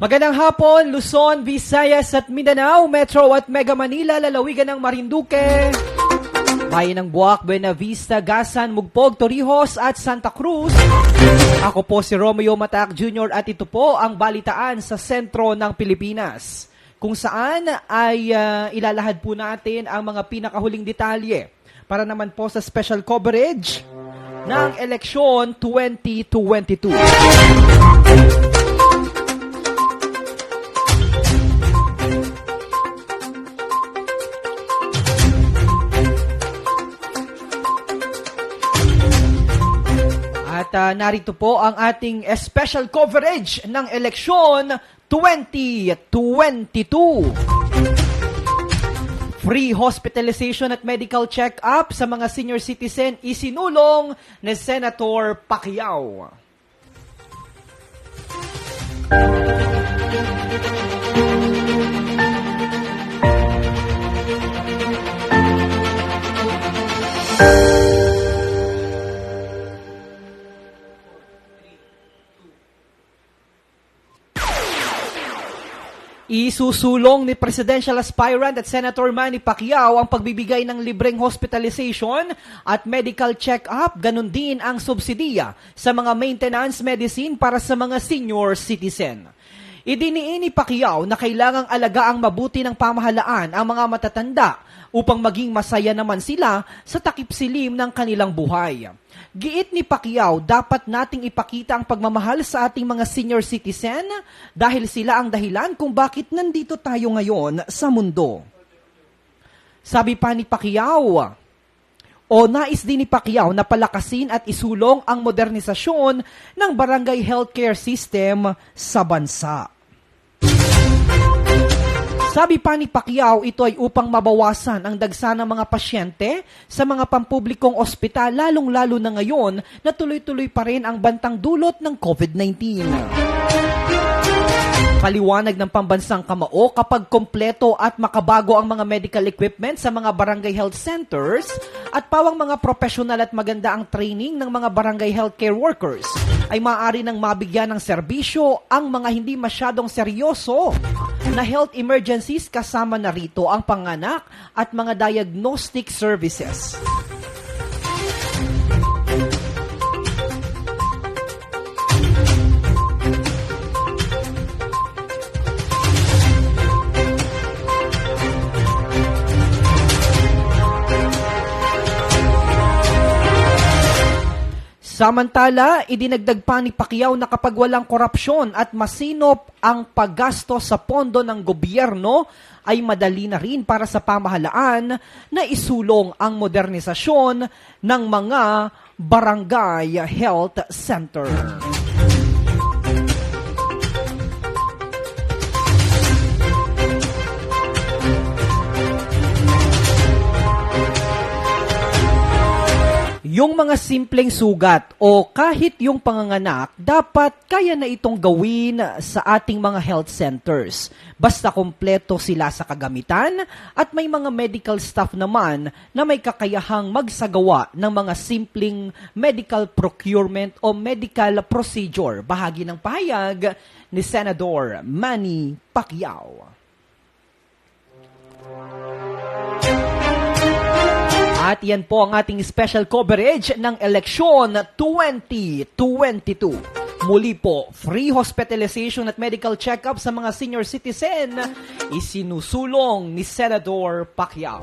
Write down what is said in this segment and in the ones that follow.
Magandang hapon, Luzon, Visayas at Mindanao, Metro at Mega Manila, lalawigan ng Marinduque. Bayan ng Buwak, Buenavista, Gasan, Mugpog, Torrijos at Santa Cruz. Ako po si Romeo Mataak Jr. at ito po ang balitaan sa sentro ng Pilipinas kung saan ay uh, ilalahad po natin ang mga pinakahuling detalye para naman po sa special coverage ng eleksyon 2022. At ah, narito po ang ating special coverage ng eleksyon 2022. Free hospitalization at medical check-up sa mga senior citizen isinulong ni Senator Pacquiao. Isusulong ni Presidential Aspirant at Senator Manny Pacquiao ang pagbibigay ng libreng hospitalization at medical check-up, ganun din ang subsidiya sa mga maintenance medicine para sa mga senior citizen. Idiniin ni Pacquiao na kailangang alagaang mabuti ng pamahalaan ang mga matatanda upang maging masaya naman sila sa takip silim ng kanilang buhay. Giit ni Pacquiao, dapat nating ipakita ang pagmamahal sa ating mga senior citizen dahil sila ang dahilan kung bakit nandito tayo ngayon sa mundo. Sabi pa ni Pacquiao, o nais din ni Pacquiao na palakasin at isulong ang modernisasyon ng barangay healthcare system sa bansa. Sabi pa ni Pacquiao, ito ay upang mabawasan ang dagsa ng mga pasyente sa mga pampublikong ospital, lalong-lalo na ngayon na tuloy-tuloy pa rin ang bantang dulot ng COVID-19. Paliwanag ng pambansang kamao kapag kompleto at makabago ang mga medical equipment sa mga barangay health centers at pawang mga profesional at maganda ang training ng mga barangay healthcare workers ay maaari nang mabigyan ng serbisyo ang mga hindi masyadong seryoso na health emergencies kasama na rito ang panganak at mga diagnostic services. Samantala, idinagdag pa ni Pacquiao na kapag walang korupsyon at masinop ang paggasto sa pondo ng gobyerno, ay madali na rin para sa pamahalaan na isulong ang modernisasyon ng mga barangay health center. Yung mga simpleng sugat o kahit yung panganganak, dapat kaya na itong gawin sa ating mga health centers. Basta kompleto sila sa kagamitan at may mga medical staff naman na may kakayahang magsagawa ng mga simpleng medical procurement o medical procedure. Bahagi ng pahayag ni Senador Manny Pacquiao. At yan po ang ating special coverage ng eleksyon 2022. Muli po, free hospitalization at medical check-up sa mga senior citizen isinusulong ni Senador Pacquiao.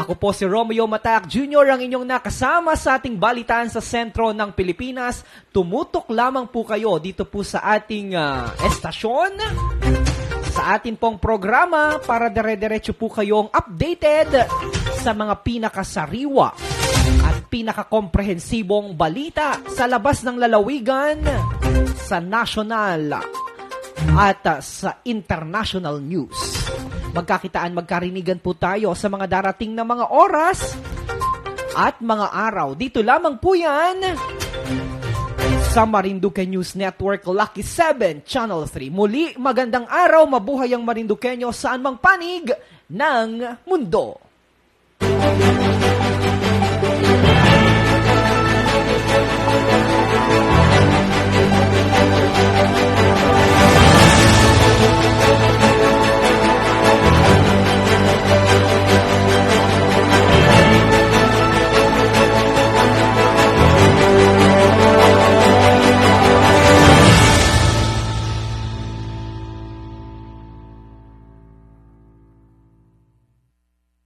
Ako po si Romeo Matac Jr. ang inyong nakasama sa ating balitaan sa sentro ng Pilipinas. Tumutok lamang po kayo dito po sa ating ah, estasyon sa atin pong programa para dire-diretso po kayong updated sa mga pinakasariwa at pinakakomprehensibong balita sa labas ng lalawigan, sa national at sa international news. Magkakitaan, magkarinigan po tayo sa mga darating na mga oras at mga araw. Dito lamang po yan sa Marinduque News Network Lucky 7 Channel 3. Muli, magandang araw, mabuhay ang Marinduqueño saan mang panig ng mundo.